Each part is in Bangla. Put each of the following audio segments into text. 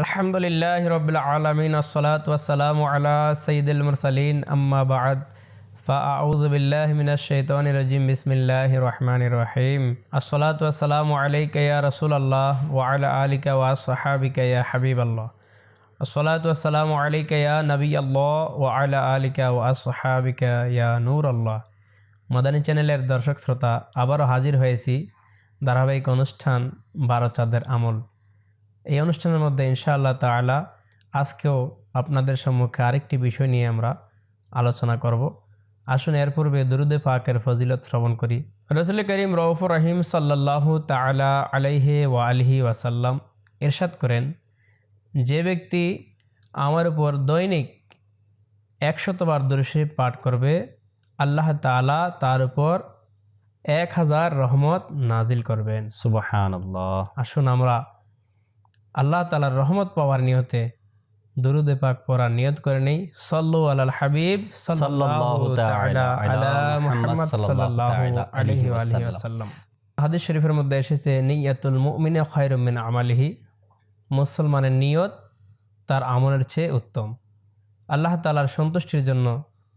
আলহামদুলিল্লাহ রবিল আলমিন, আসসালাত ওয়াসালাম আলা সঈদুল মুরসালিন, আম্মা বাদ। ফাউদ্দিল্লাহমিনাশৈতনরজিম বিসমিল্লাহ রহমান রহিম। আসসালাত ওয়াসালাম আলাইকয়া রসুল আল্লাহ ওয়াল আলিকা ওয়া সাহাবিকয়া হাবিব আল্লাহ আসসালাত ওয়াসালাম আলাইকয়া নবী আল্লাহ ওয়াল আলিকা ওয়া সাহাবিকয়া নূর আল্লাহ মাদানী চ্যানেলের দর্শক শ্রোতা, আবারও হাজির হয়েছি ধারাবাহিক অনুষ্ঠান বারো চাঁদের আমল। এই অনুষ্ঠানের মধ্যে ইনশাআল্লাহ তাআলা আজকেও আপনাদের সম্মুখে আরেকটি বিষয় নিয়ে আমরা আলোচনা করব। আসুন এর পূর্বে দুরুদে পাকের ফজিলত শ্রবণ করি। রসুল করিম রৌফুর রহিম সাল্লাহ তালা আলাইহে ওয়া আলহি ওয়াসাল্লাম ইরশাদ করেন, যে ব্যক্তি আমার উপর দৈনিক একশতবার দুরুশরীফ পাঠ করবে, আল্লাহ তাআলা তার উপর এক হাজার রহমত নাজিল করবেন। সুবহান আসুন আমরা আল্লাহ তালার রহমত পাওয়ার নিয়তে দুরুদে পাক পড়ার নিয়ত করে নেই। সল্লু আলাল হাবিব আলা আলিহি ওয়াসাল্লাম। হাদিস শরীফের মধ্যে এসেছে নিয়াতুল মুমিনে খায়রুম আমালিহি। মুসলমানের নিয়ত তার আমলের চেয়ে উত্তম। আল্লাহ তালার সন্তুষ্টির জন্য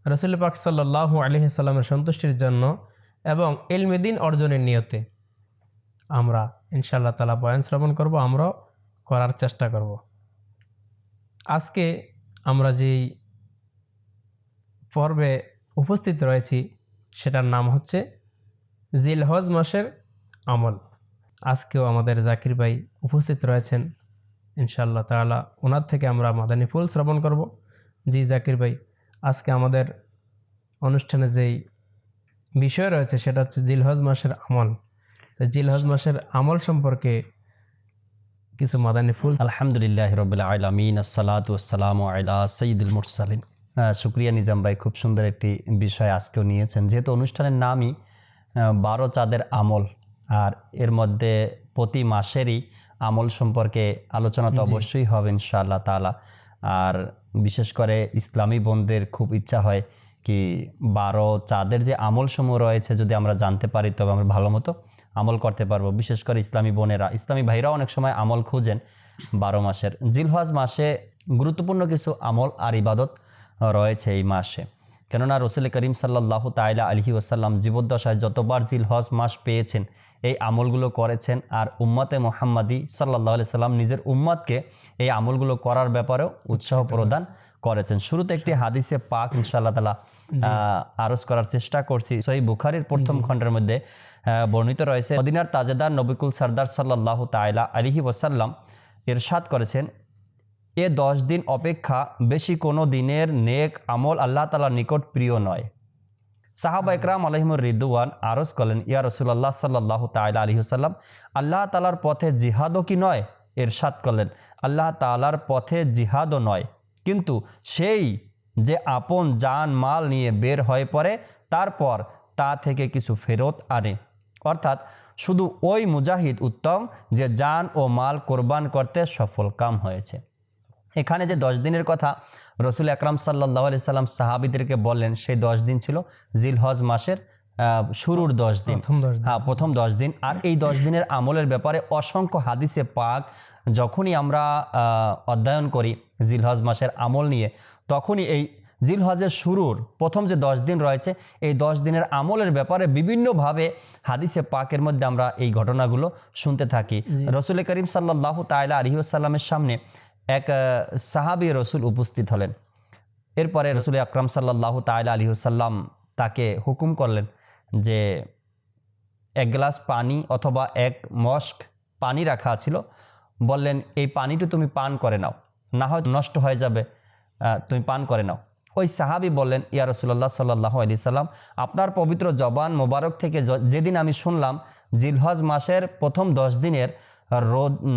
রসুল পাক সাল্লাল্লাহু আলাইহি সাল্লামের সন্তুষ্টির জন্য এবং এলমেদিন অর্জনের নিয়তে আমরা ইনশাআল্লাহ তালা বয়ান শ্রবণ করব। আমরাও করার চেষ্টা করব। আজকে আমরা যেই পর্বে উপস্থিত রয়েছি, সেটার নাম হচ্ছে জিলহজ মাসের আমল। আজকেও আমাদের জাকির ভাই উপস্থিত রয়েছেন। ইনশাআল্লাহ তাআলা ওনার থেকে আমরা মাদানী ফুল শ্রবণ করব। জি জাকির ভাই, আজকে আমাদের অনুষ্ঠানে যেই বিষয় রয়েছে, সেটা হচ্ছে জিলহজ মাসের আমল। তো জিলহজ মাসের আমল সম্পর্কে কিছু মাদানী ফুল আলহামদুলিল্লাহ রবিল আলমিন আসসালাতু আসসালামু আলা সঈদুল মুরসালিন। শুক্রিয়া নিজাম ভাই খুব সুন্দর একটি বিষয় আজকেও নিয়েছেন। যেহেতু অনুষ্ঠানের নামই বারো চাঁদের আমল আর এর মধ্যে প্রতি মাসেরই আমল সম্পর্কে আলোচনা তো অবশ্যই হবে ইনশাআল্লাহ তালা আর বিশেষ করে ইসলামী বোনদের খুব ইচ্ছা হয় কি বারো চাঁদের যে আমল সমূহ রয়েছে যদি আমরা জানতে পারি তবে আমরা ভালো মতো আমল করতে পারব। বিশেষ করে ইসলামী বোনেরা। ইসলামী ভাইরাও অনেক সময় আমল খুঁজেন বারো মাসের। জিলহজ মাসে গুরুত্বপূর্ণ কিছু আমল আর ইবাদত রয়েছে এই মাসে। কেননা রসুল করিম সাল্লাহ তাইলা আলহি ওসাল্লাম জীবদ্দশায় যতবার জিলহজ মাস পেয়েছেন, এই আমলগুলো করেছেন আর উম্মতে মোহাম্মদী সাল্লাহ আলি সাল্লাম নিজের উম্মতকে এই আমলগুলো করার ব্যাপারেও উৎসাহ প্রদান করেছেন। শুরুতে একটি হাদিসে পাক ইনশাআল্লাহ তালা আরজ করার চেষ্টা করছি। সই বুখারির প্রথম খণ্ডের মধ্যে বর্ণিত রয়েছে মদিনার তাজেদার নবিকুল সর্দার সাল্লাহ তাইলা আলিহি ওসাল্লাম ইরশাদ করেছেন এ দশ দিন অপেক্ষা বেশি কোনো দিনের নেক আমল আল্লাহ তালার নিকট প্রিয় নয়। সাহাবা একরাম আলহিমুর রিদুয়ান আরজ করলেন ইয়া রসুল্লাহ সাল্লাহ তাইলা আলী হুসাল্লাম আল্লাহ তালার পথে জিহাদও কি নয়? এরশাদ করলেন আল্লাহ তালার পথে জিহাদও নয়। কিন্তু সেই যে আপন জান মাল নিয়ে বের হয়ে পড়ে, তারপর তা থেকে কিছু ফেরত আনে। অর্থাৎ শুধু ওই মুজাহিদ উত্তম যে জান ও মাল কোরবান করতে সফল কাম হয়েছে। এখানে যে দশ দিনের কথা রসুল আকরাম সাল্লাহ আলি সাল্লাম সাহাবিদেরকে বললেন, সেই দশ দিন ছিল জিলহজ মাসের শুরুর দশ দিন। প্রথম দশ দিন। হ্যাঁ প্রথম দশ দিন। আর এই দশ দিনের আমলের ব্যাপারে অসংখ্য হাদিসে পাক যখনই আমরা অধ্যয়ন করি জিলহজ মাসের আমল নিয়ে তখনই এই জিলহজের শুরুর প্রথম যে দশ দিন রয়েছে এই দশ দিনের আমলের ব্যাপারে বিভিন্নভাবে হাদিসে পাকের মধ্যে আমরা এই ঘটনাগুলো শুনতে থাকি। রসুল করিম সাল্লাহ তাইলা আলহিউসাল্লামের সামনে এক সাহাবী রসুল উপস্থিত হলেন। এরপরে রসুল আকরাম সাল্লাহ তাইলা আলহিউসাল্লাম তাকে হুকুম করলেন যে এক গ্লাস পানি অথবা এক মস্ক পানি রাখা ছিল বললেন, এই পানিটা তুমি পান করে নাও, না হয় নষ্ট হয়ে যাবে তুমি পান করে নাও। ওই সাহাবি বললেন, ইয়া রসুল্লাহ সাল্লাহ আলি সাল্লাম, আপনার পবিত্র জবান মোবারক থেকে যেদিন আমি শুনলাম জিলহজ মাসের প্রথম দশ দিনের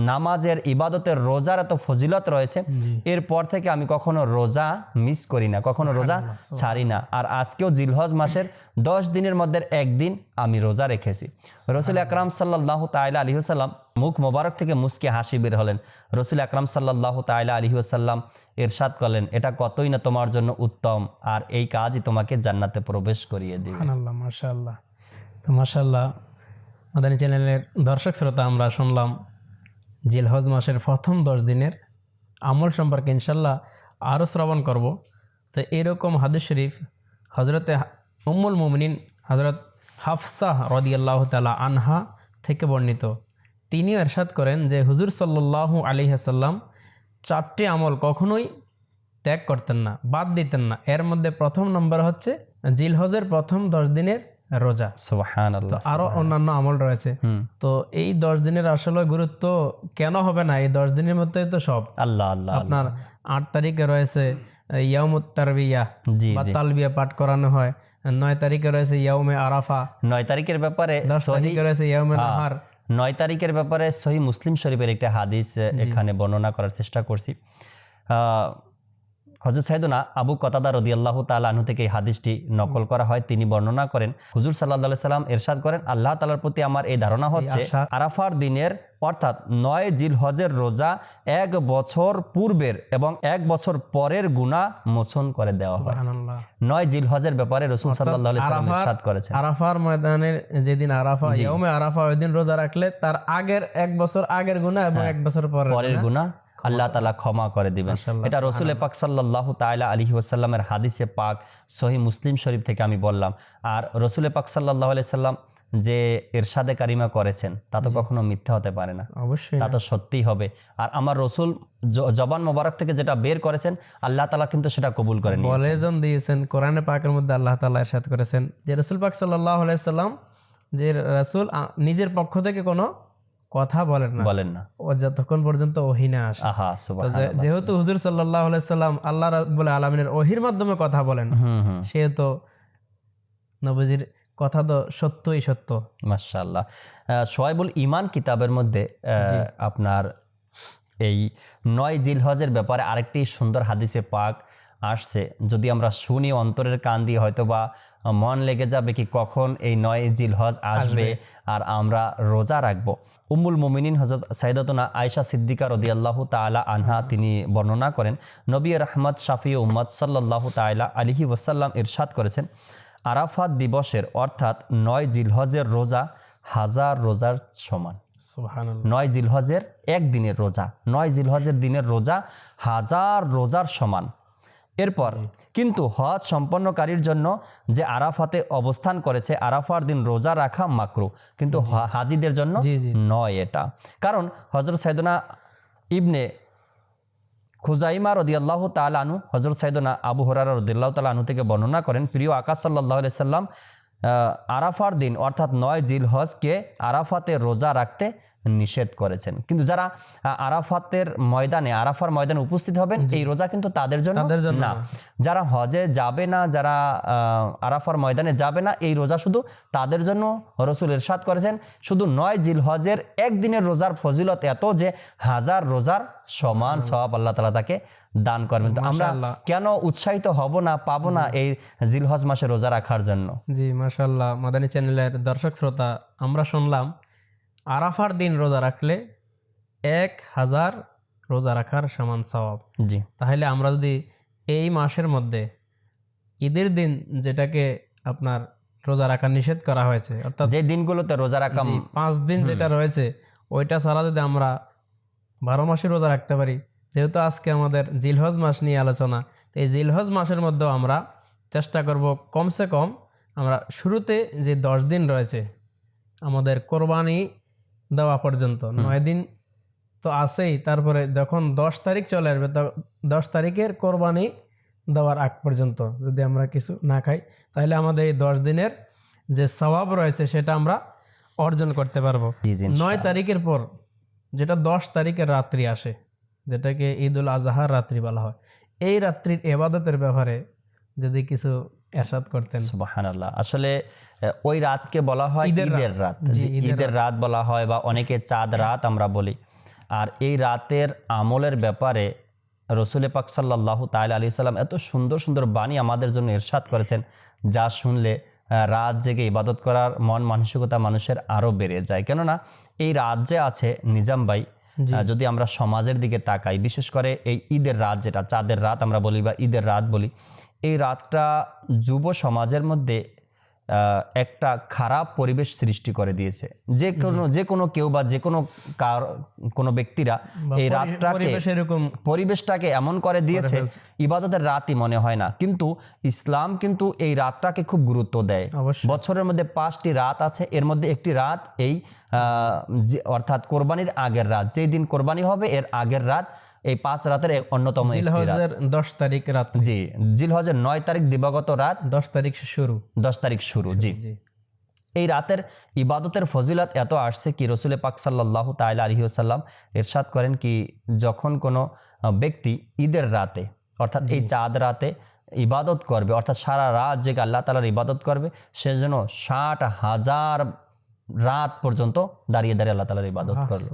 নামাজের ইবাদতের রোজার এত ফজিলত রয়েছে এরপর থেকে আমি কখনো রোজা মিস করি না কখনো রোজা ছাড়ি না। আর আজকেও জিলহজ মাসের দশ দিনের মধ্যে একদিন আমি রোজা রেখেছি। রসুল আকরাম সাল্লাহ তাইলা আলী সাল্লাম মুখ মোবারক থেকে মুসকে হাসি বের হলেন। রসুল আকরাম সাল্লাহ তাইলা আলী সাল্লাম এরশাদ করলেন এটা কতই না তোমার জন্য উত্তম আর এই কাজই তোমাকে জান্নাতে প্রবেশ করিয়ে দিবে। আল্লাহ মাশাআল্লাহ। তো মাশাআল্লাহ মাদানী চ্যানেলের দর্শক শ্রোতা আমরা শুনলাম জিলহজ মাসের প্রথম দশ দিনের আমল সম্পর্কে ইনশাল্লাহ আরও শ্রবণ করব। তো এরকম হাদিস শরীফ হজরতে উম্মুল মুমিনিন হজরত হাফসাহ রদিয়াল্লাহ তালা আনহা থেকে বর্ণিত। তিনি এরশাদ করেন যে হুজুর সাল্লাহ আলী হাসাল্লাম চারটি আমল কখনোই ত্যাগ করতেন না, বাদ দিতেন না। এর মধ্যে প্রথম নম্বর হচ্ছে জিলহজের প্রথম দশ দিনের রোজা। আল্লাহ আরও অন্যান্য আমল রয়েছে। তো এই দশ দিনের আসলে গুরুত্ব কেন হবে না? এই দশ দিনের মধ্যে তো সব। আল্লাহ আল্লাহ আপনার আট তারিখে রয়েছে ইয়ামুত তারবিয়া বা তালবিয়া পাঠ করানো হয়। নয় তারিখে রয়েছে ইয়াউমে আরাফা। নয় তারিখের ব্যাপারে দশ তারিখে রয়েছে ইয়াউমে নাহার। নয় তারিখের ব্যাপারে সহি মুসলিম শরীফের একটা হাদিস এখানে বর্ণনা করার চেষ্টা করছি। হজরত সাইদুনা আবু কতাদা রদি আল্লাহ তালু থেকে এই হাদিসটি নকল করা হয়। তিনি বর্ণনা করেন হুজুর সাল্লাহ সাল্লাম এরশাদ করেন আল্লাহ তালার প্রতি আমার এই ধারণা হচ্ছে আরাফার দিনের অর্থাৎ নয় জিল হজের রোজা এক বছর পূর্বের এবং এক বছর পরের গুণা মোচন করে দেওয়া হয়। নয় জিল হজের ব্যাপারে রসুল সাল্লাহ সাল্লাম আরাফার- এরশাদ করেছেন। আরাফার ময়দানের যেদিন আরাফা ইয়াউমে আরাফা ওই দিন রোজা রাখলে তার আগের এক বছর আগের গুণা এবং এক বছর পরের গুণা আল্লাহ তালা ক্ষমা করে দিবেন। এটা রসুল পাক সাল্লাহ তাইলা আলী ওসাল্লামের হাদিসে পাক সহি মুসলিম শরীফ থেকে আমি বললাম। আর রসুল পাক সাল্লাহ আলি সাল্লাম যে এরশাদে কারিমা করেছেন তা তো কখনো মিথ্যা হতে পারে না। অবশ্যই তা তো সত্যিই হবে। আর আমার রসুল জবান মোবারক থেকে যেটা বের করেছেন আল্লাহ তালা কিন্তু সেটা কবুল করেন বলেজন দিয়েছেন কোরআনে পাকের মধ্যে আল্লাহ তালা ইরশাদ করেছেন। যে রসুল পাক সাল্লাল্লাহু আলাইহি সাল্লাম যে রাসূল নিজের পক্ষ থেকে কোনো কথা বলেন না। বলেন না। ও যতক্ষণ পর্যন্ত ওহি না আসে। আহা যেহেতু হুজুর আলাইহি সাল্লাম আল্লাহ রাব্বুল আলামিনের ওহির মাধ্যমে কথা বলেন সেহেতু নবীজির কথা তো সত্যই সত্য। মাশাল্লাহ সোয়াইবুল ইমান কিতাবের মধ্যে আহ, আপনার এই নয় জিলহজের ব্যাপারে আরেকটি সুন্দর হাদিসে পাক আসছে। যদি আমরা শুনি অন্তরের কান দিয়ে হয়তো বা মন লেগে যাবে কি কখন এই নয় জিলহজ আসবে আর আমরা রোজা রাখব। উম্মুল মুমিনিন হজরত সাইদাতুনা আয়সা সিদ্দিকা রদিয়াল্লাহ তালা আনহা তিনি বর্ণনা করেন নবী রহমদ শাফি উম্মদ সাল্লাহ তালা আলিহি ওসাল্লাম ইরশাদ করেছেন আরাফাত দিবসের অর্থাৎ নয় জিলহজের রোজা হাজার রোজার সমান। নয় জিলহজের এক দিনের রোজা নয় জিলহজের দিনের রোজা হাজার রোজার সমান। এরপর কিন্তু হজ সম্পন্নকারীর জন্য যে আরাফাতে অবস্থান করেছে আরাফার দিন রোজা রাখা মাকরু কিন্তু হাজিদের জন্য। নয় এটা কারণ হজরত সাইদনা ইবনে খুজাইমা রদিয়াল্লাহ তালানু হজরত সাইদনা আবু হরারা রদিয়াল্লাহ তালানু থেকে বর্ণনা করেন প্রিয় আকাশ সাল্লাহ সাল্লাম আরাফার দিন অর্থাৎ নয় জিল হজকে আরাফাতে রোজা রাখতে নিষেধ করেছেন। কিন্তু যারা আরাফাতের ময়দানে আরাফার ময়দানে উপস্থিত হবেন এই রোজা কিন্তু তাদের জন্য তাদের জন্য না। যারা হজে যাবে না যারা আরাফার ময়দানে যাবে না এই রোজা শুধু তাদের জন্য রসুল ইরশাদ করেছেন। শুধু নয় জিল হজের একদিনের রোজার ফজিলত এত যে হাজার রোজার সমান সওয়াব আল্লাহ তালা তাকে দান করবেন। তো আমরা। কেন উৎসাহিত হব না পাবো না এই জিলহজ মাসে রোজা রাখার জন্য? জি মাশাল্লাহ মাদানী চ্যানেলের দর্শক শ্রোতা আমরা শুনলাম আরাফার দিন রোজা রাখলে এক হাজার রোজা রাখার সমান সওয়াব। জি। তাহলে আমরা যদি এই মাসের মধ্যে ঈদের দিন যেটাকে আপনার রোজা রাখা নিষেধ করা হয়েছে অর্থাৎ যে দিনগুলোতে রোজা রাখা পাঁচ দিন যেটা রয়েছে ওইটা ছাড়া যদি আমরা বারো মাসে রোজা রাখতে পারি যেহেতু আজকে আমাদের জিলহজ মাস নিয়ে আলোচনা তো এই জিলহজ মাসের মধ্যেও আমরা চেষ্টা করব কমসে কম আমরা শুরুতে যে দশ দিন রয়েছে আমাদের কোরবানি দেওয়া পর্যন্ত। নয় দিন তো আছেই। তারপরে যখন দশ তারিখ চলে আসবে দশ তারিখের কোরবানি দেওয়ার আগ পর্যন্ত যদি আমরা কিছু না খাই তাহলে আমাদের এই দশ দিনের যে স্বভাব রয়েছে সেটা আমরা অর্জন করতে পারব। নয় তারিখের পর যেটা দশ তারিখের রাত্রি আসে যেটাকে ঈদ উল আজহার রাত্রি বলা হয় এই রাত্রির এবাদতের ব্যাপারে যদি কিছু এরশাদ করতেন। সুবহানাল্লাহ। আসলে ওই রাতকে বলা হয় ঈদের রাত। ঈদের রাত। বলা হয় বা অনেকে চাঁদ রাত আমরা বলি। আর এই রাতের আমলের ব্যাপারে রসুল পাক সাল্লাহ তাইল আলী সাল্লাম এত সুন্দর সুন্দর বাণী আমাদের জন্য ইরশাদ করেছেন যা শুনলে রাত জেগে ইবাদত করার মন মানসিকতা মানুষের আরও বেড়ে যায়। কেননা এই রাত যে আছে নিজাম ভাই যদি আমরা সমাজের দিকে তাকাই বিশেষ করে এই ঈদের রাত যেটা চাঁদের রাত আমরা বলি বা ঈদের রাত বলি এই রাতটা যুব সমাজের মধ্যে একটা খারাপ পরিবেশ সৃষ্টি করে দিয়েছে। যে কোনো যে কোনো কেউ বা যে কোনো কার- কোনো ব্যক্তিরা এই রাতটাকে এরকম পরিবেশটাকে এমন করে দিয়েছে ইবাদতের রাতই মনে হয় না। কিন্তু ইসলাম কিন্তু এই রাতটাকে খুব গুরুত্ব দেয়। বছরের মধ্যে পাঁচটি রাত আছে। এর মধ্যে একটি রাত এই আহ, অর্থাৎ কোরবানির আগের রাত। যেই দিন কোরবানি হবে এর আগের রাত এই পাঁচ রাতের অন্যতম জিলহজের দশ তারিখ রাত। জি জিলহজের নয় তারিখ দিবাগত রাত। দশ তারিখ শুরু। দশ তারিখ শুরু জি। এই রাতের ইবাদতের ফজিলত এত আসছে কি রসুল পাক সাল্লাহ তাইলা আলহিউসাল্লাম এরশাদ করেন কি যখন কোনো ব্যক্তি ঈদের রাতে অর্থাৎ এই চাঁদ রাতে ইবাদত করবে অর্থাৎ সারা রাত যে আল্লাহ তালার ইবাদত করবে সে যেন ষাট হাজার রাত পর্যন্ত দাঁড়িয়ে দাঁড়িয়ে আল্লাহ তালার ইবাদত করবে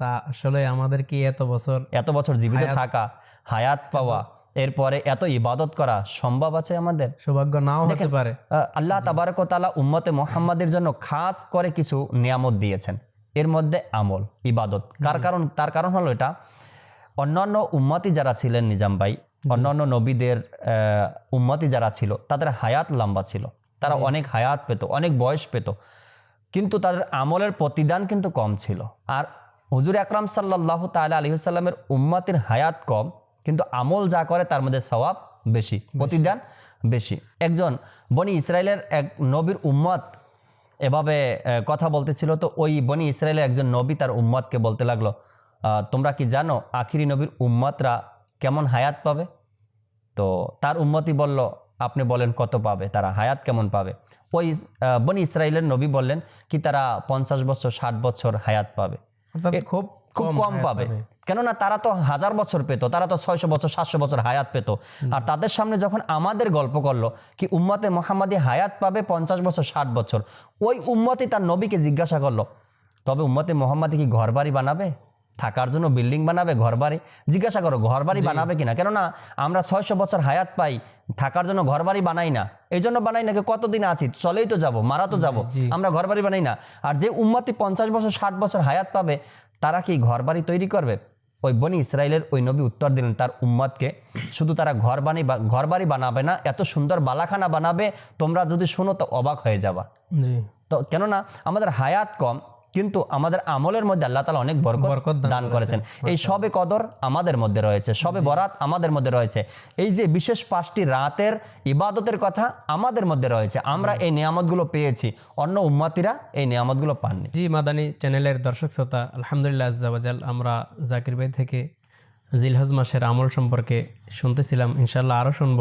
তা আসলে আমাদের কি এত বছর এত বছর জীবিত থাকা হায়াত পাওয়া এরপরে এত ইবাদত করা সম্ভব আছে আমাদের? সৌভাগ্য নাও হতে পারে। আল্লাহ তাবারকতালা উম্মতে মোহাম্মদের জন্য খাস করে কিছু নিয়ামত দিয়েছেন। এর মধ্যে আমল ইবাদত। কার কারণ তার কারণ হলো এটা অন্যান্য উম্মতি যারা ছিলেন নিজাম ভাই অন্যান্য নবীদের উম্মতি যারা ছিল তাদের হায়াত লম্বা ছিল। তারা অনেক হায়াত পেত অনেক বয়স পেত। কিন্তু তাদের আমলের প্রতিদান কিন্তু কম ছিল। আর হুজুর আকরাম সাল্লাহ তালা আলহিসাল্লামের উম্মাতির হায়াত কম কিন্তু আমল যা করে তার মধ্যে সওয়াব বেশি প্রতিদান বেশি। একজন বনি ইসরায়েলের এক নবীর উম্মত এভাবে কথা বলতেছিল তো ওই বনি ইসরায়েলের একজন নবী তার উম্মতকে বলতে লাগল তোমরা কি জানো আখিরি নবীর উম্মতরা কেমন হায়াত পাবে? তো তার উম্মতি বলল আপনি বলেন কত পাবে তারা হায়াত কেমন পাবে? ওই বনি ইসরায়েলের নবী বললেন কি তারা পঞ্চাশ বছর ষাট বছর হায়াত পাবে। খুব খুব কম পাবে। কেননা তারা তো হাজার বছর পেত তারা তো ছয়শো বছর সাতশো বছর হায়াত পেত। আর তাদের সামনে যখন আমাদের গল্প করল কি উম্মতে মোহাম্মদী হায়াত পাবে পঞ্চাশ বছর ষাট বছর ওই উম্মতি তার নবীকে জিজ্ঞাসা করল তবে উম্মতে মোহাম্মদী কি ঘর বাড়ি বানাবে? থাকার জন্য বিল্ডিং বানাবে ঘর বাড়ি জিজ্ঞাসা করো ঘর বাড়ি বানাবে কিনা? কেননা আমরা ছয়শো বছর হায়াত পাই থাকার জন্য ঘর বাড়ি বানাই না। এই জন্য বানাই না কি কতদিন আছি চলেই তো যাব মারা তো যাব। আমরা ঘর বাড়ি বানাই না। আর যে উম্মতি পঞ্চাশ বছর ষাট বছর হায়াত পাবে তারা কি ঘর বাড়ি তৈরি করবে? ওই বনি ইসরায়েলের ওই নবী উত্তর দিলেন তার উম্মতকে শুধু তারা ঘর বাড়ি বা ঘর বাড়ি বানাবে না এত সুন্দর বালাখানা বানাবে তোমরা যদি শোনো তো অবাক হয়ে যাবা। জি। তো কেননা আমাদের হায়াত কম কিন্তু আমাদের আমলের মধ্যে আল্লাহ তালা অনেক বরকত দান করেছেন। এই সবে কদর আমাদের মধ্যে রয়েছে সবে বরাত আমাদের মধ্যে রয়েছে। এই যে বিশেষ পাঁচটি রাতের ইবাদতের কথা আমাদের মধ্যে রয়েছে আমরা এই নিয়ামতগুলো পেয়েছি অন্য উম্মাতিরা এই নিয়ামতগুলো পাননি। জি মাদানী চ্যানেলের দর্শক শ্রোতা আলহামদুলিল্লাহ আজ্জাবাজাল আমরা জাকির ভাই থেকে জিলহজ মাসের আমল সম্পর্কে শুনতেছিলাম ইনশাল্লাহ আরও শুনব।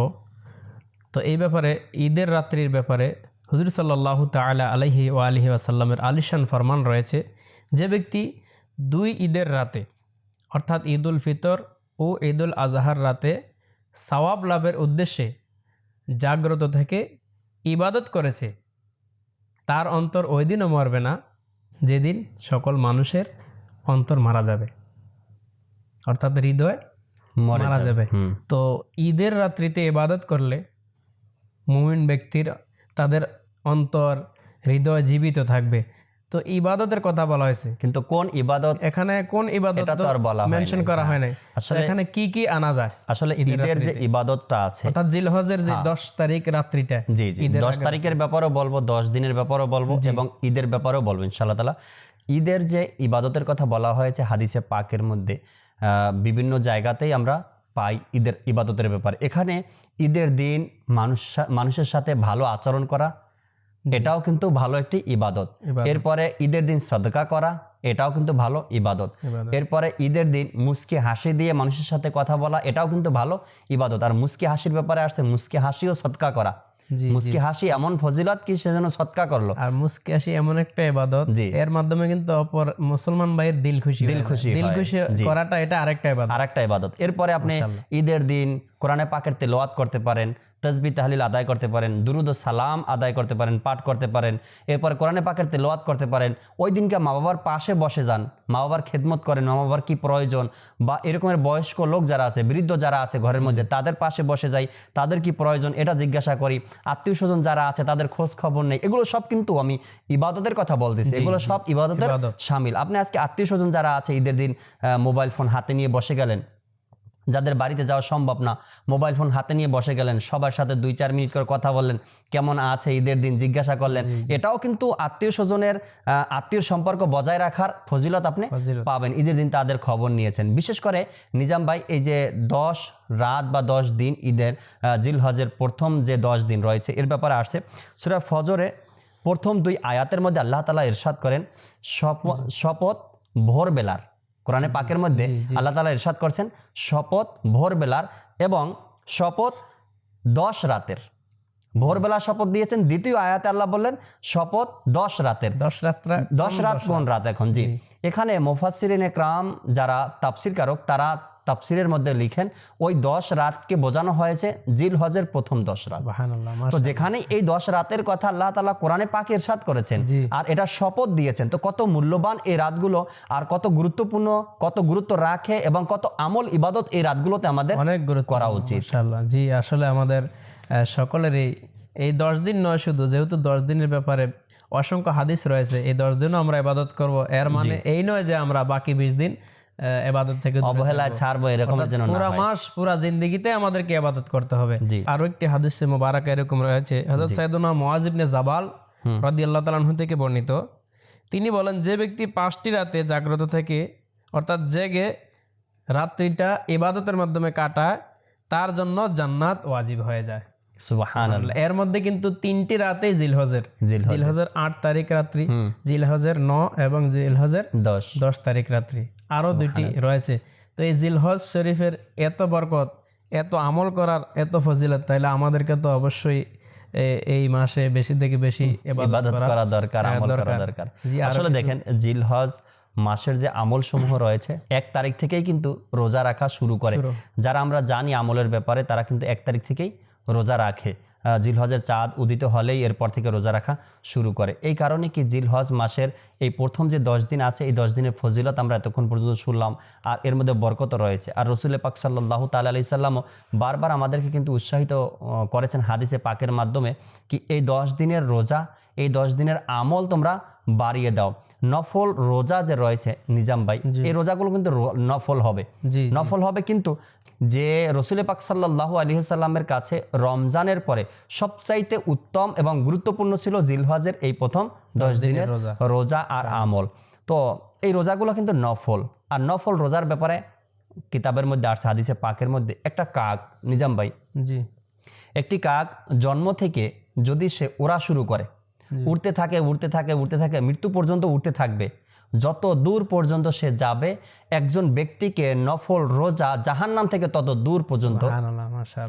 তো এই ব্যাপারে ঈদের রাত্রির ব্যাপারে হুজুর সাল্লাহ তালা আলহি ও আলহি আসাল্লামের আলিশান ফরমান রয়েছে যে ব্যক্তি দুই ঈদের রাতে অর্থাৎ ঈদ উল ফিতর ও ঈদ উল আজহার রাতে সওয়াব লাভের উদ্দেশ্যে জাগ্রত থেকে ইবাদত করেছে তার অন্তর ওই দিনও মরবে না যেদিন সকল মানুষের অন্তর মারা যাবে। অর্থাৎ হৃদয় মারা যাবে তো ঈদের রাত্রিতে ইবাদত করলে মুমিন ব্যক্তির তাদের অন্তর হৃদয় জীবিত থাকবে। তো ইবাদতের কথা বলা হয়েছে। কিন্তু কোন ইবাদত এখানে কোন ইবাদত এটা তো আর বলা মেনশন করা হয় নাই। আসলে- এখানে কি কি আনা যায়? আসলে ঈদের যে ইবাদতটা আছে। অর্থাৎ জিলহজের যে দশ তারিখ রাত্রিটা জি জি। দশ তারিখের ব্যাপারেও বলব দশ দিনের ব্যাপারেও বলব এবং ঈদের ব্যাপারেও বলব ইনশাআল্লাহ তালা ঈদের যে ইবাদতের কথা বলা হয়েছে হাদিসে পাকের মধ্যে আহ, বিভিন্ন জায়গাতেই আমরা পাই ঈদের ইবাদতের ব্যাপারে। এখানে ঈদের দিন মানুষ মানুষের সাথে ভালো আচরণ করা এটাও কিন্তু ভালো একটি ইবাদত। এরপরে ঈদের দিন সদকা করা এটাও কিন্তু ভালো ইবাদত। এরপরে ঈদের দিন মুস্কি হাসি দিয়ে মানুষের সাথে কথা বলা এটাও কিন্তু ভালো ইবাদত। আর মুস্কি হাসির ব্যাপারে আসছে মুস্কি হাসিও সৎকা করা। মুস্কি হাসি এমন ফজিলত কি সে যেন সৎকা করল? আর মুস্কি হাসি এমন একটা ইবাদত। এর মাধ্যমে কিন্তু অপর মুসলমান ভাইয়ের দিল খুশি দিল খুশি দিল খুশি করাটা এটা আরেকটা ইবাদত। আর একটা ইবাদত। এরপরে আপনি ঈদের দিন কোরআনে পাকের তেলোয়াত করতে পারেন তসবি তাহলিল আদায় করতে পারেন দুরুদ ও সালাম আদায় করতে পারেন পাঠ করতে পারেন এরপর কোরআনে পাকের তেলোয়াত করতে পারেন ওই দিনকে মা বাবার পাশে বসে যান মা বাবার খেদমত করেন মা বাবার কি প্রয়োজন বা এরকমের বয়স্ক লোক যারা আছে বৃদ্ধ যারা আছে ঘরের মধ্যে তাদের পাশে বসে যাই তাদের কি প্রয়োজন এটা জিজ্ঞাসা করি আত্মীয় স্বজন যারা আছে তাদের খোঁজ খবর নেই এগুলো সব কিন্তু আমি ইবাদতের কথা বলতেছি এগুলো সব ইবাদতের সামিল। আপনি আজকে আত্মীয় স্বজন যারা আছে ঈদের দিন মোবাইল ফোন হাতে নিয়ে বসে গেলেন যাদের বাড়িতে যাওয়া সম্ভব না। মোবাইল ফোন হাতে নিয়ে বসে গেলেন সবার সাথে দুই চার মিনিট করে কথা বললেন কেমন আছে ঈদের দিন জিজ্ঞাসা করলেন। এটাও কিন্তু আত্মীয় স্বজনের আত্মীয় সম্পর্ক বজায় রাখার ফজিলত আপনি পাবেন। ঈদের দিন তাদের খবর নিয়েছেন। বিশেষ করে নিজাম ভাই এই যে দশ রাত বা দশ দিন ঈদের জিল হজের প্রথম যে দশ দিন রয়েছে এর ব্যাপারে আসছে। সেটা ফজরে প্রথম দুই আয়াতের মধ্যে আল্লাহ তালা ইরশাদ করেন শপ- শপথ ভোরবেলার। কোরআনে পাকের মধ্যে আল্লাহ তালা ইরশাদ করছেন শপথ ভোরবেলার এবং শপথ দশ রাতের। ভোরবেলা শপথ দিয়েছেন দ্বিতীয় আয়াতে আল্লাহ বললেন শপথ দশ রাতের। দশ রাত দশ রাত কোন রাত? এখন জি। এখানে মোফাসিরিন একরাম যারা তাপসির কারক তারা তাফসিরের মধ্যে লিখেন ওই দশ রাতকে বোঝানো হয়েছে জিল হজের প্রথম দশ রাত। তো যেখানে এই দশ রাতের কথা আল্লাহ তালা কোরআনে পাকে ইরশাদ করেছেন আর এটা শপথ দিয়েছেন তো কত মূল্যবান এই রাতগুলো আর কত গুরুত্বপূর্ণ কত গুরুত্ব রাখে এবং কত আমল ইবাদত এই রাতগুলোতে আমাদের অনেক গুরুত্ব করা উচিত। জি আসলে আমাদের সকলেরই এই দশ দিন নয় শুধু যেহেতু দশ দিনের ব্যাপারে অসংখ্য হাদিস রয়েছে এই দশ দিনও আমরা ইবাদত করব। এর মানে এই নয় যে আমরা বাকি বিশ দিন আহ, ইবাদত থেকে দূরে অবহেলায় ছাড়বো এরকমের যেন পুরা। মাস পুরা জিন্দিগিতে আমাদেরকে ইবাদত করতে হবে। আরও একটি হাদিসে মোবারক এরকম রয়েছে। হযরত মুআজ ইবনে জাবাল রাদিয়াল্লাহু তাআলা থেকে বর্ণিত। তিনি বলেন যে ব্যক্তি পাঁচটি রাতে জাগ্রত থেকে অর্থাৎ জেগে রাত্রিটা ইবাদতের মাধ্যমে কাটায় তার জন্য জান্নাত ওয়াজিব হয়ে যায়। এর মধ্যে কিন্তু তিনটি রাতেই জিলহজের জিল হজ জিলহজের আট তারিখ রাত্রি জিলহজের ন এবং জিলহজের দশ। দশ তারিখ রাত্রি। আরও দুইটি রয়েছে। তো এই জিলহজ শরীফের এত বরকত এত আমল করার এত ফজিলত তাইলে আমাদেরকে তো অবশ্যই এই মাসে বেশি থেকে বেশি ইবাদত করা করা দরকার আমল করা দরকার। আসলে দেখেন জিলহজ মাসের যে আমল সমূহ রয়েছে এক তারিখ থেকেই কিন্তু রোজা রাখা শুরু করে। যারা আমরা জানি আমলের ব্যাপারে তারা কিন্তু এক তারিখ থেকেই রোজা রাখে। জিলহজের চাঁদ উদিত হলেই এরপর থেকে রোজা রাখা শুরু করে। এই কারণে কি জিলহজ মাসের এই প্রথম যে দশ দিন আছে, এই দশ দিনের ফজিলত আমরা এতক্ষণ পর্যন্ত শুনলাম আর এর মধ্যে বরকত রয়েছে। আর রসুল পাক সাল্লাহ তাল্লা আলি সাল্লামও বারবার আমাদেরকে কিন্তু উৎসাহিত করেছেন হাদিসে পাকের মাধ্যমে কি এই দশ দিনের রোজা, এই দশ দিনের আমল তোমরা বাড়িয়ে দাও। নফল রোজা যে রয়েছে নিজাম ভাই এই রোজাগুলো কিন্তু নফল হবে। নফল হবে কিন্তু যে রসুল পাক সাল্লাহ আলহিসাল্লামের কাছে রমজানের পরে সবচাইতে উত্তম এবং গুরুত্বপূর্ণ ছিল জিলহাজের এই প্রথম দশ দিনের রোজা। রোজা আর আমল। তো এই রোজাগুলো কিন্তু নফল। আর নফল রোজার ব্যাপারে কিতাবের মধ্যে আসছে হাদিসে পাকের মধ্যে একটা কাক নিজাম ভাই। জি। একটি কাক জন্ম থেকে যদি সে ওড়া শুরু করে উড়তে থাকে উড়তে থাকে উড়তে থাকে মৃত্যু পর্যন্ত উড়তে থাকবে। যত দূর পর্যন্ত সে যাবে একজন ব্যক্তিকে নফল রোজা জাহান্নাম থেকে তত দূর পর্যন্ত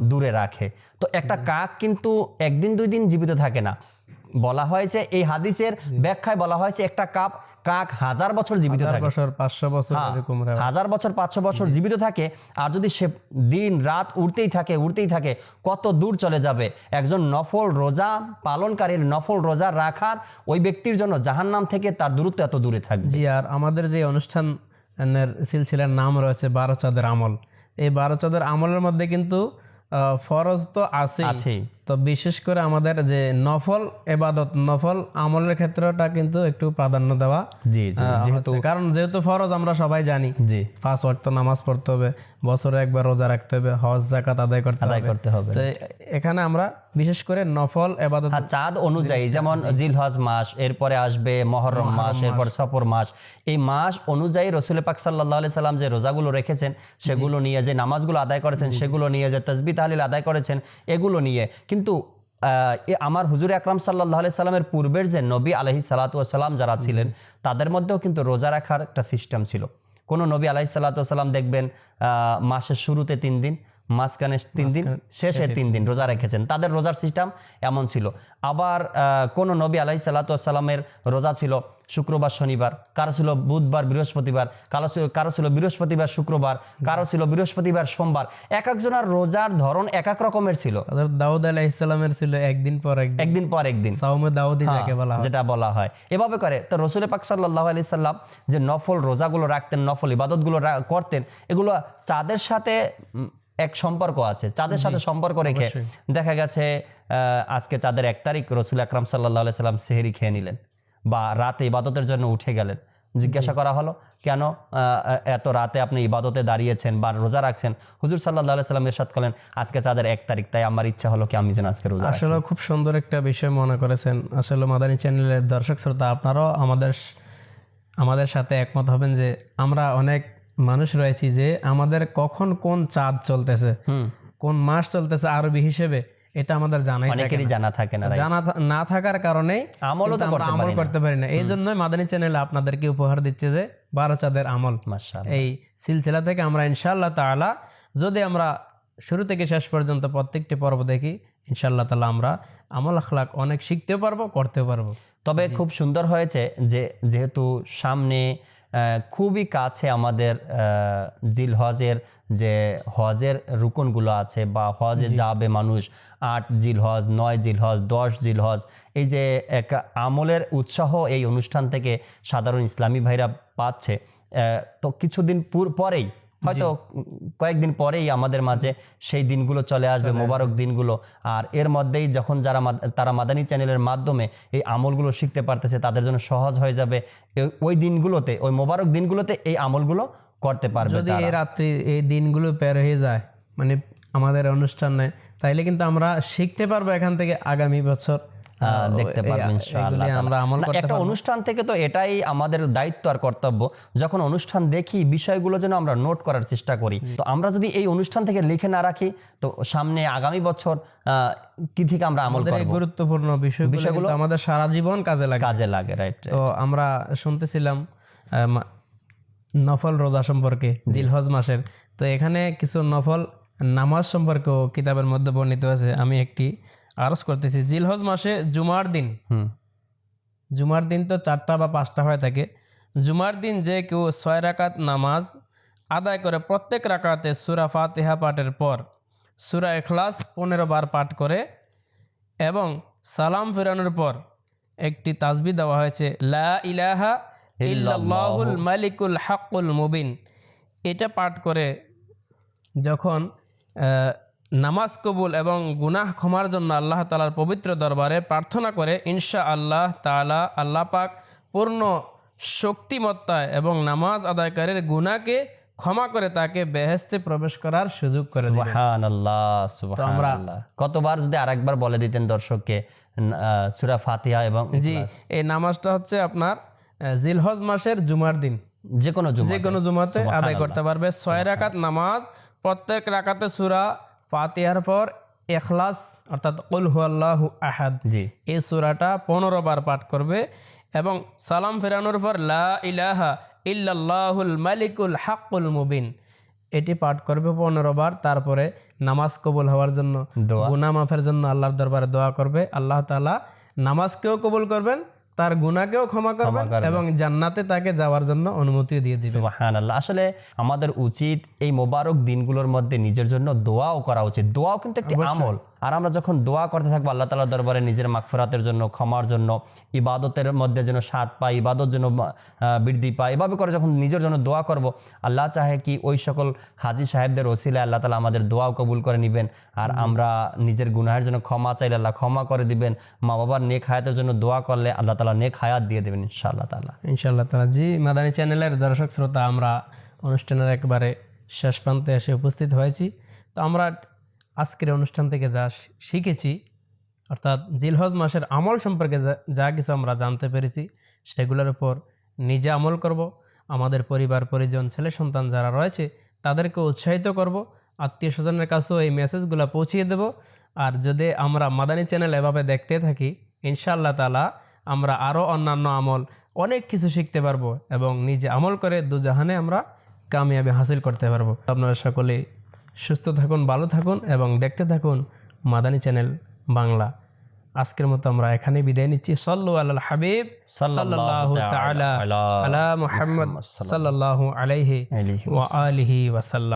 দূরে রাখে। তো একটা কাক কিন্তু একদিন দুই দিন জীবিত থাকে না। বলা হয়েছে এই হাদিসের ব্যাখ্যায় বলা হয়েছে একটা কাপ কাক হাজার বছর জীবিত থাকে। বছর পাঁচশো বছর হ্যাঁ, হাজার বছর পাঁচশো বছর জীবিত থাকে আর যদি সে দিন রাত উঠতেই থাকে উঠতেই থাকে কত দূর চলে যাবে? একজন নফল রোজা পালনকারীর নফল রোজা রাখার ওই ব্যক্তির জন্য জাহান্নাম থেকে তার দূরত্ব এত দূরে থাকবে। জি আর আমাদের যে অনুষ্ঠানের সিলসিলার নাম রয়েছে বারো চাঁদের আমল। এই বারো চাঁদের আমলের মধ্যে কিন্তু ফরজ তো আছে আছেই। তো বিশেষ করে আমাদের যে নফল এবাদত নফল আমলের ক্ষেত্রটা কিন্তু একটু প্রাধান্য দেওয়া জি হচ্ছে। কারণ যেহেতু ফরজ আমরা সবাই জানি জি। পাঁচ ওয়াক্ত নামাজ পড়তে হবে বছরে একবার রোজা রাখতে হবে হজ জাকাত আদায় করতে আদায় করতে হবে। তো এখানে আমরা বিশেষ করে নফল এবাদত চাঁদ অনুযায়ী যেমন জিলহজ মাস এরপরে আসবে মহরম মাস এরপর সফর মাস। এই মাস অনুযায়ী রসুল পাক সাল্লাহ আলি সাল্লাম যে রোজাগুলো রেখেছেন সেগুলো নিয়ে যে নামাজগুলো আদায় করেছেন সেগুলো নিয়ে যে তসবি তাহলিল আদায় করেছেন এগুলো নিয়ে। কিন্তু এ আমার হুজুর আকরাম সাল্লাহ আলি সাল্লামের পূর্বের যে নবী আলহি সাল্লাম যারা ছিলেন তাদের মধ্যেও কিন্তু রোজা রাখার একটা সিস্টেম ছিল। কোনো নবী আলাহি সাল্লাম দেখবেন মাসের শুরুতে তিন দিন মাঝখানে তিন দিন শেষে তিন দিন রোজা রেখেছেন। তাদের রোজার সিস্টেম এমন ছিল। আবার কোনো নবী আলাহি সাল্লাতামের রোজা ছিল শুক্রবার শনিবার কারও ছিল বুধবার বৃহস্পতিবার কারও ছিল কারও ছিল বৃহস্পতিবার শুক্রবার কারও ছিল বৃহস্পতিবার সোমবার। এক একজনের রোজার ধরন এক এক রকমের ছিল। দাউদ আলাইহিস সালামের ছিল একদিন পর একদিন। একদিন পর একদিন। সাউমে দাউদি যাকে বলা হয়। যেটা বলা হয়। এভাবে করে তো রসুল পাক সাল্লাহ আলি সাল্লাম যে নফল রোজাগুলো রাখতেন নফল ইবাদতগুলো করতেন এগুলো চাঁদের সাথে এক সম্পর্ক আছে চাঁদের সাথে সম্পর্ক রেখে দেখা গেছে আজকে চাঁদের এক তারিখ রসুল আকরাম সাল্লাহ সাল্লাম সেহেরি খেয়ে নিলেন বা রাতে ইবাদতের জন্য উঠে গেলেন। জিজ্ঞাসা করা হলো কেন এত রাতে আপনি ইবাদতে দাঁড়িয়েছেন বা রোজা রাখছেন? হুজুর সাল্লাহ সাল্লাম এরশাদ করলেন আজকে চাঁদের এক তারিখ তাই আমার ইচ্ছা হলো কি আমি যেন আজকে রোজা। আসলে খুব সুন্দর একটা বিষয় মনে করেছেন। আসলে মাদানী চ্যানেলের দর্শক শ্রোতা আপনারাও আমাদের আমাদের সাথে একমত হবেন যে আমরা অনেক মানুষ রয়েছি যে আমাদের কখন কোন চাঁদ চলতেছে কোন মাস চলতেছে আরবি হিসেবে এটা আমাদের জানাই থাকে অনেকেরই। জানা থাকে না জানা না থাকার আমলও তো আমরা করতে আমল করতে পারি না। এই জন্যই মাদানী চ্যানেল আপনাদেরকে উপহার দিচ্ছে যে বারো চাঁদের আমল। এই সিলসিলা থেকে আমরা ইনশাআল্লাহ তাআলা যদি আমরা শুরু থেকে শেষ পর্যন্ত প্রত্যেকটি পর্ব দেখি ইনশাআল্লাহ তাআলা আমরা আমল আখলাক অনেক শিখতেও পারব করতেও পারব। তবে খুব সুন্দর হয়েছে যে যেহেতু সামনে খুবই কাছে আমাদের জিল হজের যে হজের রুকনগুলো আছে বা হজে যাবে মানুষ আট জিল হজ নয় জিল হজ দশ জিল হজ এই যে এক আমলের উৎসাহ এই অনুষ্ঠান থেকে সাধারণ ইসলামী ভাইরা পাচ্ছে। তো কিছুদিন পুর- পরেই হয়তো কয়েকদিন পরেই আমাদের মাঝে সেই দিনগুলো চলে আসবে মোবারক দিনগুলো। আর এর মধ্যেই যখন যারা তারা মাদানী চ্যানেলের মাধ্যমে এই আমলগুলো শিখতে পারতেছে তাদের জন্য সহজ হয়ে যাবে ওই দিনগুলোতে ওই মোবারক দিনগুলোতে এই আমলগুলো করতে পারবে যদি এই রাত্রি এই দিনগুলো পের হয়ে যায় মানে আমাদের অনুষ্ঠানে তাইলে কিন্তু আমরা শিখতে পারব এখান থেকে আগামী বছর। দেখতে এই- পারব এই- ইনশাআল্লাহ এগুলি আমরা আমল না, করতে একটা অনুষ্ঠান থেকে তো এটাই আমাদের দায়িত্ব আর কর্তব্য। যখন অনুষ্ঠান দেখি বিষয়গুলো যেন আমরা নোট করার চেষ্টা করি। তো আমরা যদি এই অনুষ্ঠান থেকে লিখে না রাখি তো সামনে আগামী বছর কি থেকে আমরা আমল করব? গুরুত্বপূর্ণ বিষয়গুলো আমাদের সারা জীবন কাজে লাগে। কাজে লাগে রাইট তো আমরা শুনতেছিলাম নফল রোজা সম্পর্কে জিলহজ মাসের। তো এখানে কিছু নফল নামাজ সম্পর্কেও কিতাবের মধ্যে বর্ণিত আছে। আমি একটি আরজ করতেছি জিলহজ মাসে জুমার দিন। হুম। জুমার দিন তো চারটা বা পাঁচটা হয়ে থাকে। জুমার দিন যে কেউ ছয় রাকাত নামাজ আদায় করে প্রত্যেক রাকাতে সুরা ফাতেহা পাঠের পর সুরা এখলাস পনেরো বার পাঠ করে এবং সালাম ফেরানোর পর একটি তাজবি দেওয়া হয়েছে লা ইলাহা ইল্লাল্লাহুল মালিকুল হাক্কুল মুবিন। এটা পাঠ করে যখন নামাজ কবুল এবং গুনাহ ক্ষমার জন্য আল্লাহ তালার পবিত্র দরবারে প্রার্থনা করে ইনশা আল্লাহ তালা আল্লাহ পাক পূর্ণ শক্তিমত্তায় এবং নামাজ আদায়কারীর গুনাহকে ক্ষমা করে তাকে বেহেস্তে প্রবেশ করার সুযোগ করে কতবার যদি আরেকবার বলে দিতেন দর্শককে সুরা ফাতিহা এবং জি এই নামাজটা হচ্ছে আপনার জিলহজ মাসের জুমার দিন। যে কোনো যে কোনো জুমাতে আদায় করতে পারবে। ছয় রাকাত নামাজ প্রত্যেক রাকাতে সুরা ফাতিহার পর এখলাস অর্থাৎ হুয়াল্লাহু আহাদ। জি। এই সুরাটা পনেরো বার পাঠ করবে এবং সালাম ফেরানোর পর লা ইলাহা ইল্লাল্লাহুল মালিকুল হাক্কুল মুবিন। এটি পাঠ করবে পনেরো বার তারপরে নামাজ কবুল হওয়ার জন্য গুনা মাফের জন্য আল্লাহর দরবারে দোয়া করবে। আল্লাহ তালা নামাজকেও কবুল করবেন তার গুণাকেও ক্ষমা করবেন এবং জান্নাতে তাকে যাওয়ার জন্য অনুমতি দিয়ে দিবেন। সুবহানাল্লাহ। আসলে আমাদের উচিত এই মোবারক দিনগুলোর মধ্যে নিজের জন্য দোয়াও করা উচিত। দোয়াও কিন্তু একটি আমল। আর আমরা যখন দোয়া করতে থাকব আল্লাহ তালার দরবারে নিজের মাগফিরাতের জন্য ক্ষমার জন্য ইবাদতের মধ্যে যেন স্বাদ পাই ইবাদত যেন বৃদ্ধি পায় এভাবে করে যখন নিজের জন্য দোয়া করব আল্লাহ চাহে কি ওই সকল হাজি সাহেবদের ওসিলে আল্লাহ তালা আমাদের দোয়াও কবুল করে নেবেন। আর আমরা নিজের গুনাহের জন্য ক্ষমা চাইলে আল্লাহ ক্ষমা করে দিবেন। মা বাবার নেক হায়াতের জন্য দোয়া করলে আল্লাহ তালা নেক হায়াত দিয়ে দেবেন ইনশাআল্লাহ তালা ইনশাআল্লাহ তালা জি মাদানী চ্যানেলের দর্শক শ্রোতা আমরা অনুষ্ঠানের একবারে শেষ প্রান্তে এসে উপস্থিত হয়েছি। তো আমরা আজকের অনুষ্ঠান থেকে যা শিখেছি, অর্থাৎ জিলহজ মাসের আমল সম্পর্কে যা- কিছু আমরা জানতে পেরেছি, সেগুলোর উপর নিজে আমল করব। আমাদের পরিবার, পরিজন, ছেলে, সন্তান যারা রয়েছে, তাদেরকে উৎসাহিত করব। আত্মীয় স্বজনের কাছেও এই মেসেজগুলো পৌঁছিয়ে দেব। আর যদি আমরা মাদানী চ্যানেল এভাবে দেখতে থাকি, ইনশাআল্লাহ তালা আমরা আরও অন্যান্য আমল অনেক কিছু শিখতে পারব এবং নিজে আমল করে দুজাহানে আমরা কামিয়াবি হাসিল করতে পারব। আপনারা সকলে সুস্থ থাকুন ভালো থাকুন এবং দেখতে থাকুন মাদানী চ্যানেল বাংলা। আজকের মতো আমরা এখানে বিদায় নিচ্ছি। সল্লু আল্লাহ হাবিব সাল্লাল্লাহু তাআলা আলা মুহাম্মদ সাল্লাল্লাহু আলাইহি ওয়া আলিহি ওয়াসাল্লাম।